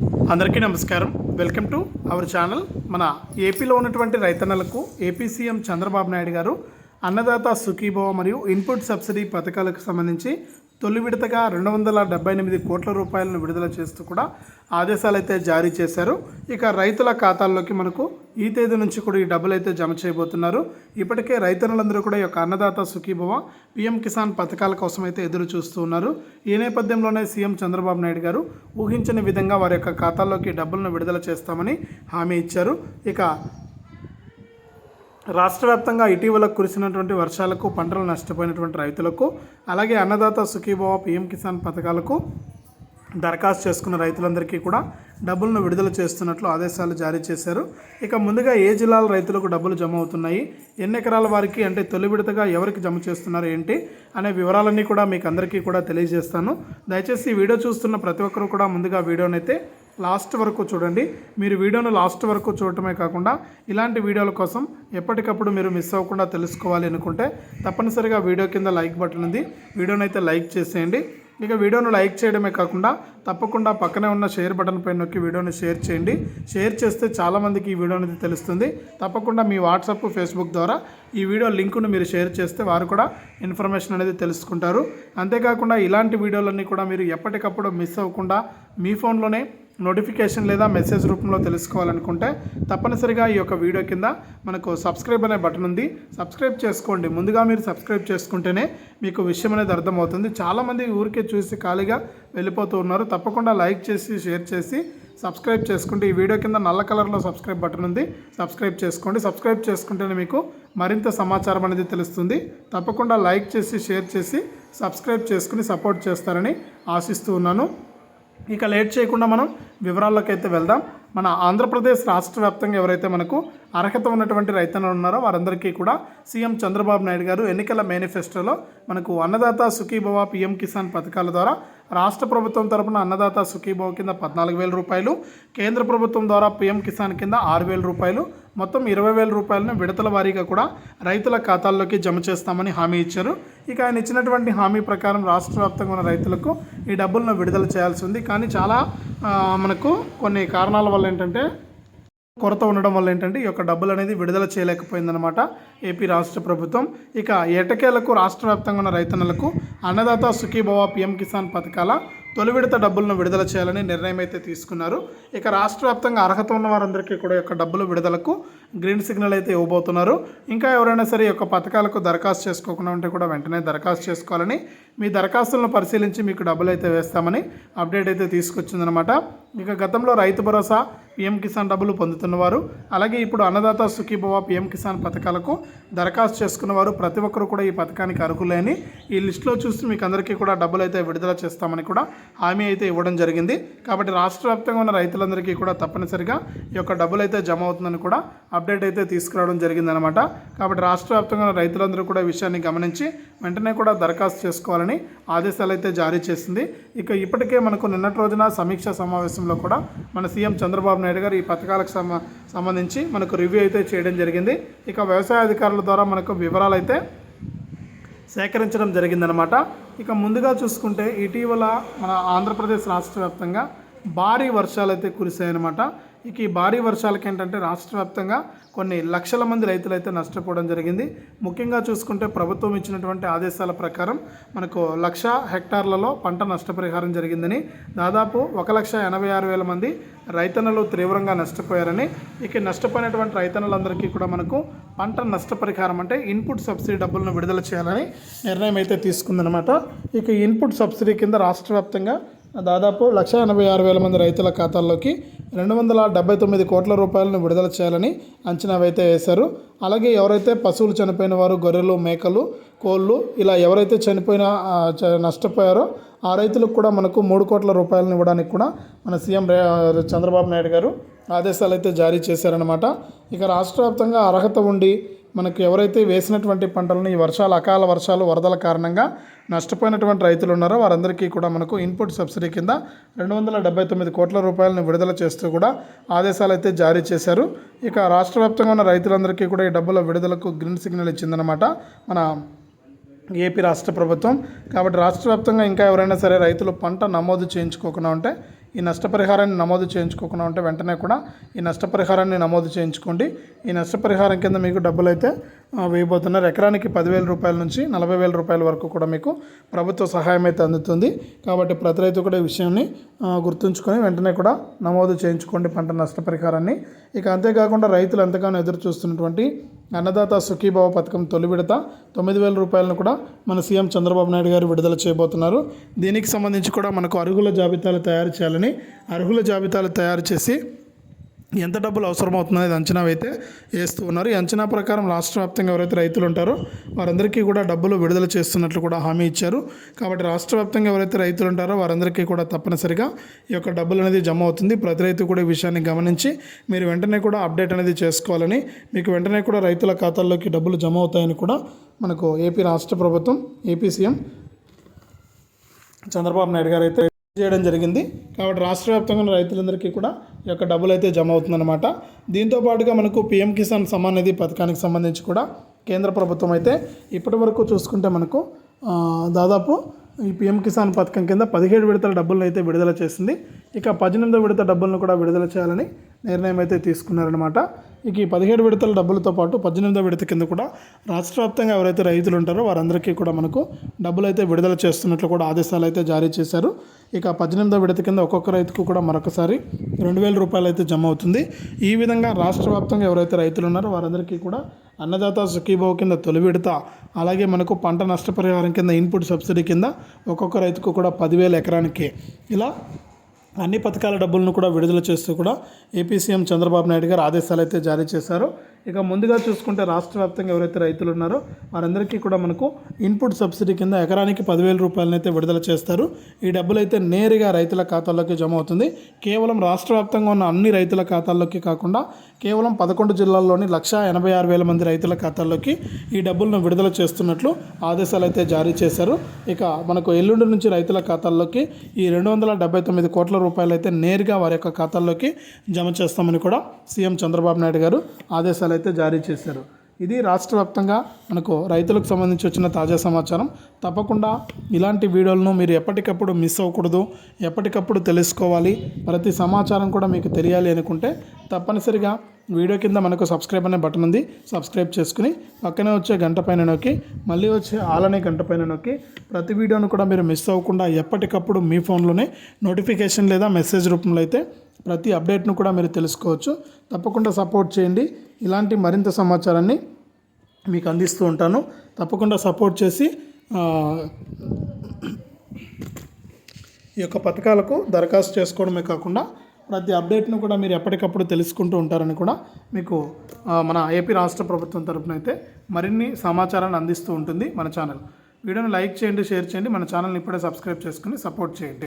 అందరికీ నమస్కారం. Welcome to our channel. మన ఏపీలో ఉన్నటువంటి రైతన్నలకు ఏపీ సీఎం చంద్రబాబు నాయుడు గారు అన్నదాత సుఖీభవ మరియు ఇన్పుట్ సబ్సిడీ పథకాలకు సంబంధించి తొలి విడతగా రెండు వందల డెబ్బై ఎనిమిది కోట్ల రూపాయలను విడుదల చేస్తూ కూడా ఆదేశాలు అయితే జారీ చేశారు. ఇక రైతుల ఖాతాల్లోకి మనకు ఈ తేదీ నుంచి కూడా ఈ డబ్బులు అయితే జమ చేయబోతున్నారు. ఇప్పటికే రైతన్నులందరూ కూడా ఈ యొక్క అన్నదాత సుఖీభవ పీఎం కిసాన్ పథకాల కోసం అయితే ఎదురు చూస్తూ ఉన్నారు. ఈ నేపథ్యంలోనే సీఎం చంద్రబాబు నాయుడు గారు ఊహించని విధంగా వారి యొక్క ఖాతాల్లోకి డబ్బులను విడుదల చేస్తామని హామీ ఇచ్చారు. ఇక రాష్ట్ర వ్యాప్తంగా ఇటీవల కురిసినటువంటి వర్షాలకు పంటలు నష్టపోయినటువంటి రైతులకు అలాగే అన్నదాత సుఖీభావ పీఎం కిసాన్ పథకాలకు దరఖాస్తు చేసుకున్న రైతులందరికీ కూడా డబ్బులను విడుదల చేస్తున్నట్లు ఆదేశాలు జారీ చేశారు. ఇక ముందుగా ఏ జిల్లాల రైతులకు డబ్బులు జమ అవుతున్నాయి? ఎన్ని ఎకరాల వారికి అంటే తొలి విడతగా ఎవరికి జమ చేస్తున్నారు ఏంటి? అనే వివరాలన్నీ కూడా మీకు అందరికీ కూడా తెలియజేస్తాను. దయచేసి ఈ వీడియో చూస్తున్న ప్రతి ఒక్కరు కూడా ముందుగా వీడియోనైతే లాస్ట్ వరకు చూడండి. మీరు వీడియోను లాస్ట్ వరకు చూడటమే కాకుండా ఇలాంటి వీడియోల కోసం ఎప్పటికప్పుడు మీరు మిస్ అవ్వకుండా తెలుసుకోవాలి అనుకుంటే తప్పనిసరిగా వీడియో కింద లైక్ బటన్ ఉంది. వీడియోను అయితే లైక్ చేసేయండి. ఇక వీడియోను లైక్ చేయడమే కాకుండా తప్పకుండా పక్కనే ఉన్న షేర్ బటన్ పైన నొక్కి వీడియోని షేర్ చేయండి. షేర్ చేస్తే చాలామందికి ఈ వీడియో అనేది తెలుస్తుంది. తప్పకుండా మీ వాట్సాప్ ఫేస్బుక్ ద్వారా ఈ వీడియో లింకును మీరు షేర్ చేస్తే వారు కూడా ఇన్ఫర్మేషన్ అనేది తెలుసుకుంటారు. అంతేకాకుండా ఇలాంటి వీడియోలన్నీ కూడా మీరు ఎప్పటికప్పుడు మిస్ అవ్వకుండా మీ ఫోన్లోనే నోటిఫికేషన్ లేదా మెసేజ్ రూపంలో తెలుసుకోవాలనుకుంటే తప్పనిసరిగా ఈ యొక్క వీడియో కింద మనకు సబ్స్క్రైబ్ అనే బటన్ ఉంది. సబ్స్క్రైబ్ చేసుకోండి. ముందుగా మీరు సబ్స్క్రైబ్ చేసుకుంటేనే మీకు విషయం అనేది అర్థమవుతుంది. చాలామంది ఊరికే చూసి ఖాళీగా వెళ్ళిపోతూ ఉన్నారు. తప్పకుండా లైక్ చేసి షేర్ చేసి సబ్స్క్రైబ్ చేసుకుంటే ఈ వీడియో కింద నల్ల కలర్లో సబ్స్క్రైబ్ బటన్ ఉంది. సబ్స్క్రైబ్ చేసుకోండి. సబ్స్క్రైబ్ చేసుకుంటేనే మీకు మరింత సమాచారం అనేది తెలుస్తుంది. తప్పకుండా లైక్ చేసి షేర్ చేసి సబ్స్క్రైబ్ చేసుకుని సపోర్ట్ చేస్తారని ఆశిస్తూ ఉన్నాను. ఇక లేట్ చేయకుండా మనం వివరాల్లోకి అయితే వెళ్దాం. మన ఆంధ్రప్రదేశ్ రాష్ట్ర వ్యాప్తంగా ఎవరైతే మనకు అర్హత ఉన్నటువంటి రైతన్నలు ఉన్నారో వారందరికీ కూడా సీఎం చంద్రబాబు నాయుడు గారు ఎన్నికల మేనిఫెస్టోలో మనకు అన్నదాత సుఖీభవ పీఎం కిసాన్ పథకాల ద్వారా రాష్ట్ర ప్రభుత్వం తరపున అన్నదాత సుఖీభవ కింద పద్నాలుగు వేల రూపాయలు కేంద్ర ప్రభుత్వం ద్వారా పీఎం కిసాన్ కింద ఆరు వేల రూపాయలు మొత్తం ఇరవై వేల రూపాయలను విడతల వారీగా కూడా రైతుల ఖాతాల్లోకి జమ చేస్తామని హామీ ఇచ్చారు. ఇక ఆయన ఇచ్చినటువంటి హామీ ప్రకారం రాష్ట్ర వ్యాప్తంగా ఉన్న రైతులకు ఈ డబ్బులను విడుదల చేయాల్సి ఉంది. కానీ చాలా మనకు కొన్ని కారణాల వల్ల ఏంటంటే కొరత ఉండడం వల్ల ఏంటంటే ఈ యొక్క డబ్బులు అనేది విడుదల చేయలేకపోయిందనమాట ఏపీ రాష్ట్ర ప్రభుత్వం. ఇక ఎటకేలకు రాష్ట్ర వ్యాప్తంగా ఉన్న రైతన్నలకు అన్నదాత సుఖీభవ పిఎం కిసాన్ పథకాల తొలి విడత డబ్బులను విడుదల చేయాలని నిర్ణయం అయితే తీసుకున్నారు. ఇక రాష్ట్ర వ్యాప్తంగా అర్హత ఉన్న వారందరికీ కూడా యొక్క డబ్బులు విడుదలకు గ్రీన్ సిగ్నల్ అయితే ఇవ్వబోతున్నారు. ఇంకా ఎవరైనా సరే ఈ యొక్క పథకాలకు దరఖాస్తు చేసుకోకుండా ఉంటే కూడా వెంటనే దరఖాస్తు చేసుకోవాలని మీ దరఖాస్తులను పరిశీలించి మీకు డబ్బులు అయితే వేస్తామని అప్డేట్ అయితే తీసుకొచ్చిందనమాట ఇక గతంలో రైతు భరోసా పిఎం కిసాన్ డబ్బులు పొందుతున్నవారు అలాగే ఇప్పుడు అన్నదాత సుఖీభవ పిఎం కిసాన్ పథకాలకు దరఖాస్తు చేసుకున్నవారు ప్రతి ఒక్కరు కూడా ఈ పథకానికి అర్హులేని ఈ లిస్టులో చూసి మీకు అందరికీ కూడా డబ్బులు అయితే విడుదల చేస్తామని కూడా హామీ అయితే ఇవ్వడం జరిగింది. కాబట్టి రాష్ట్ర వ్యాప్తంగా ఉన్న రైతులందరికీ కూడా తప్పనిసరిగా ఈ యొక్క డబ్బులు అయితే జమ అవుతుందని కూడా అప్డేట్ అయితే తీసుకురావడం జరిగిందనమాట కాబట్టి రాష్ట్ర వ్యాప్తంగా రైతులందరూ కూడా విషయాన్ని గమనించి వెంటనే కూడా దరఖాస్తు చేసుకోవాలని ఆదేశాలు అయితే జారీ చేసింది. ఇక ఇప్పటికే మనకు నిన్నటి రోజున సమీక్ష సమావేశంలో కూడా మన సీఎం చంద్రబాబు నాయుడు గారు ఈ పథకాలకు సంబంధించి మనకు రివ్యూ అయితే చేయడం జరిగింది. ఇక వ్యవసాయ అధికారుల ద్వారా మనకు వివరాలు అయితే సేకరించడం జరిగిందనమాట ఇక ముందుగా చూసుకుంటే ఇటీవల మన ఆంధ్రప్రదేశ్ రాష్ట్ర వ్యాప్తంగా భారీ వర్షాలు అయితే కురిశాయన్నమాట. ఇక ఈ భారీ వర్షాలకి ఏంటంటే రాష్ట్ర వ్యాప్తంగా కొన్ని లక్షల మంది రైతులు అయితే నష్టపోవడం జరిగింది. ముఖ్యంగా చూసుకుంటే ప్రభుత్వం ఇచ్చినటువంటి ఆదేశాల ప్రకారం మనకు లక్ష హెక్టార్లలో పంట నష్టపరిహారం జరిగిందని దాదాపు ఒక లక్ష ఎనభై ఆరు వేల మంది రైతన్నలు తీవ్రంగా నష్టపోయారని ఇక నష్టపోయినటువంటి రైతన్నలందరికీ కూడా మనకు పంట నష్టపరిహారం అంటే ఇన్పుట్ సబ్సిడీ డబ్బులను విడుదల చేయాలని నిర్ణయం అయితే తీసుకుందనమాట ఇక ఇన్పుట్ సబ్సిడీ కింద రాష్ట్ర వ్యాప్తంగా దాదాపు లక్ష ఎనభై ఆరు వేల మంది రైతుల ఖాతాల్లోకి రెండు వందల డెబ్బై తొమ్మిది కోట్ల రూపాయలను విడుదల చేయాలని అంచనా అయితే వేశారు. అలాగే ఎవరైతే పశువులు చనిపోయిన వారు గొర్రెలు మేకలు కోళ్ళు ఇలా ఎవరైతే చనిపోయిన చ- నష్టపోయారో ఆ రైతులకు కూడా మనకు మూడు కోట్ల రూపాయలను ఇవ్వడానికి కూడా మన సీఎం చంద్రబాబు నాయుడు గారు ఆదేశాలు అయితే జారీ చేశారనమాట ఇక రాష్ట్ర వ్యాప్తంగా అర్హత ఉండి మనకు ఎవరైతే వేసినటువంటి పంటలను ఈ వర్షాలు అకాల వర్షాలు వరదల కారణంగా నష్టపోయినటువంటి రైతులు ఉన్నారో వారందరికీ కూడా మనకు ఇన్పుట్ సబ్సిడీ కింద రెండు వందల డెబ్బై తొమ్మిది కోట్ల రూపాయలను విడుదల చేస్తూ కూడా ఆదేశాలు అయితే జారీ చేశారు. ఇక రాష్ట్ర వ్యాప్తంగా ఉన్న రైతులందరికీ కూడా ఈ డబ్బుల విడుదలకు గ్రీన్ సిగ్నల్ ఇచ్చిందనమాట మన ఏపీ రాష్ట్ర ప్రభుత్వం. కాబట్టి రాష్ట్ర వ్యాప్తంగా ఇంకా ఎవరైనా సరే రైతులు పంట నమోదు చేయించుకోకుండా ఉంటే ఈ నష్టపరిహారాన్ని నమోదు చేయించుకోకుండా ఉంటే వెంటనే కూడా ఈ నష్టపరిహారాన్ని నమోదు చేయించుకోండి. ఈ నష్టపరిహారం కింద మీకు డబ్బులు అయితే వేయబోతున్నారు. ఎకరానికి పదివేల రూపాయల నుంచి నలభై వేల రూపాయల వరకు కూడా మీకు ప్రభుత్వ సహాయం అయితే అందుతుంది. కాబట్టి ప్రతి రైతు కూడా ఈ విషయాన్ని గుర్తుంచుకొని వెంటనే కూడా నమోదు చేయించుకోండి పంట నష్టపరిహారాన్ని. ఇక అంతేకాకుండా రైతులు ఎంతగానో ఎదురు చూస్తున్నటువంటి అన్నదాత సుఖీభావ పథకం తొలి విడత తొమ్మిది వేల రూపాయలను కూడా మన సీఎం చంద్రబాబు నాయుడు గారు విడుదల చేయబోతున్నారు. దీనికి సంబంధించి కూడా మనకు అర్హుల జాబితాలు తయారు చేయాలని అర్హుల జాబితాలు తయారు చేసి ఎంత డబ్బులు అవసరమవుతుందనేది అంచనా అయితే వేస్తూ ఉన్నారు. ఈ అంచనా ప్రకారం రాష్ట్ర వ్యాప్తంగా ఎవరైతే రైతులు ఉంటారో వారందరికీ కూడా డబ్బులు విడుదల చేస్తున్నట్లు కూడా హామీ ఇచ్చారు. కాబట్టి రాష్ట్ర వ్యాప్తంగా ఎవరైతే రైతులు ఉంటారో వారందరికీ కూడా తప్పనిసరిగా ఈ యొక్క డబ్బులు అనేది జమ అవుతుంది. ప్రతి రైతు కూడా ఈ విషయాన్ని గమనించి మీరు వెంటనే కూడా అప్డేట్ అనేది చేసుకోవాలని మీకు వెంటనే కూడా రైతుల ఖాతాల్లోకి డబ్బులు జమ అవుతాయని కూడా మనకు ఏపీ రాష్ట్ర ప్రభుత్వం ఏపీ సీఎం చంద్రబాబు నాయుడు గారు అయితే చేయడం జరిగింది. కాబట్టి రాష్ట్ర వ్యాప్తంగా ఉన్న రైతులందరికీ కూడా యొక్క డబ్బులు అయితే జమ అవుతుందన్నమాట. దీంతో పాటుగా మనకు పిఎం కిసాన్ సమ్మాన్ నిధి పథకానికి సంబంధించి కూడా కేంద్ర ప్రభుత్వం అయితే ఇప్పటి వరకు చూసుకుంటే మనకు దాదాపు ఈ పిఎం కిసాన్ పథకం కింద పదిహేడు విడతల డబ్బులను అయితే విడుదల చేసింది. ఇక పద్దెనిమిదో విడత డబ్బులను కూడా విడుదల చేయాలని నిర్ణయం అయితే తీసుకున్నారనమాట ఇక ఈ పదిహేడు విడతల డబ్బులతో పాటు పద్దెనిమిదో విడత కింద కూడా రాష్ట్ర వ్యాప్తంగా ఎవరైతే రైతులు ఉంటారో వారందరికీ కూడా మనకు డబ్బులు అయితే విడుదల చేస్తున్నట్లు కూడా ఆదేశాలు అయితే జారీ చేశారు. ఇక పద్దెనిమిదో విడత కింద ఒక్కొక్క రైతుకు కూడా మరొకసారి రెండు వేల రూపాయలు అయితే జమ అవుతుంది. ఈ విధంగా రాష్ట్ర వ్యాప్తంగా ఎవరైతే రైతులు ఉన్నారో వారందరికీ కూడా అన్నదాత సుఖీభావ కింద తొలి విడత అలాగే మనకు పంట నష్టపరిహారం కింద ఇన్పుట్ సబ్సిడీ కింద ఒక్కొక్క రైతుకు కూడా పదివేల ఎకరానికి ఇలా అన్ని పథకాల డబ్బులను కూడా విడుదల చేస్తూ కూడా ఏపీ సీఎం చంద్రబాబు నాయుడు గారు ఆదేశాలు అయితే జారీ చేశారు. ఇక ముందుగా చూసుకుంటే రాష్ట్ర వ్యాప్తంగా ఎవరైతే రైతులు ఉన్నారో వారందరికీ కూడా మనకు ఇన్పుట్ సబ్సిడీ కింద ఎకరానికి పదివేల రూపాయలను అయితే విడుదల చేస్తారు. ఈ డబ్బులు అయితే నేరుగా రైతుల ఖాతాల్లోకి జమ అవుతుంది. కేవలం రాష్ట్ర వ్యాప్తంగా ఉన్న అన్ని రైతుల ఖాతాల్లోకి కాకుండా కేవలం పదకొండు జిల్లాల్లోని లక్ష ఎనభై ఆరు వేల మంది రైతుల ఖాతాల్లోకి ఈ డబ్బులను విడుదల చేస్తున్నట్లు ఆదేశాలు అయితే జారీ చేశారు. ఇక మనకు ఎల్లుండి నుంచి రైతుల ఖాతాల్లోకి ఈ రెండు వందల డెబ్బై తొమ్మిది కోట్ల రూపాయలు అయితే నేరుగా వారి యొక్క ఖాతాల్లోకి జమ చేస్తామని కూడా సీఎం చంద్రబాబు నాయుడు గారు ఆదేశాలు అయితే జారీ చేశారు. ఇది రాష్ట్ర వ్యాప్తంగా మనకు రైతులకు సంబంధించి వచ్చిన తాజా సమాచారం. తప్పకుండా ఇలాంటి వీడియోలను మీరు ఎప్పటికప్పుడు మిస్ అవ్వకూడదు. ఎప్పటికప్పుడు తెలుసుకోవాలి. ప్రతి సమాచారం కూడా మీకు తెలియాలి అనుకుంటే తప్పనిసరిగా వీడియో కింద మనకు సబ్స్క్రైబ్ అనే బటన్ ఉంది. సబ్స్క్రైబ్ చేసుకుని పక్కనే వచ్చే గంట పైన నొక్కి మళ్ళీ వచ్చే ఆల్ అనే గంట పైన నొక్కి ప్రతి వీడియోను కూడా మీరు మిస్ అవ్వకుండా ఎప్పటికప్పుడు మీ ఫోన్లోనే నోటిఫికేషన్ లేదా మెసేజ్ రూపంలో అయితే ప్రతి అప్డేట్ను కూడా మీరు తెలుసుకోవచ్చు. తప్పకుండా సపోర్ట్ చేయండి. ఇలాంటి మరింత సమాచారాన్ని మీకు అందిస్తూ ఉంటాను. తప్పకుండా సపోర్ట్ చేసి ఈ యొక్క పథకాలకు దరఖాస్తు చేసుకోవడమే కాకుండా ప్రతి అప్డేట్ను కూడా మీరు ఎప్పటికప్పుడు తెలుసుకుంటూ ఉంటారని కూడా మీకు మన ఏపీ రాష్ట్ర ప్రభుత్వం తరఫున అయితే మరిన్ని సమాచారాన్ని అందిస్తూ ఉంటుంది మన ఛానల్. వీడియోని లైక్ చేయండి షేర్ చేయండి. మన ఛానల్ని ఇప్పుడే సబ్స్క్రైబ్ చేసుకుని సపోర్ట్ చేయండి.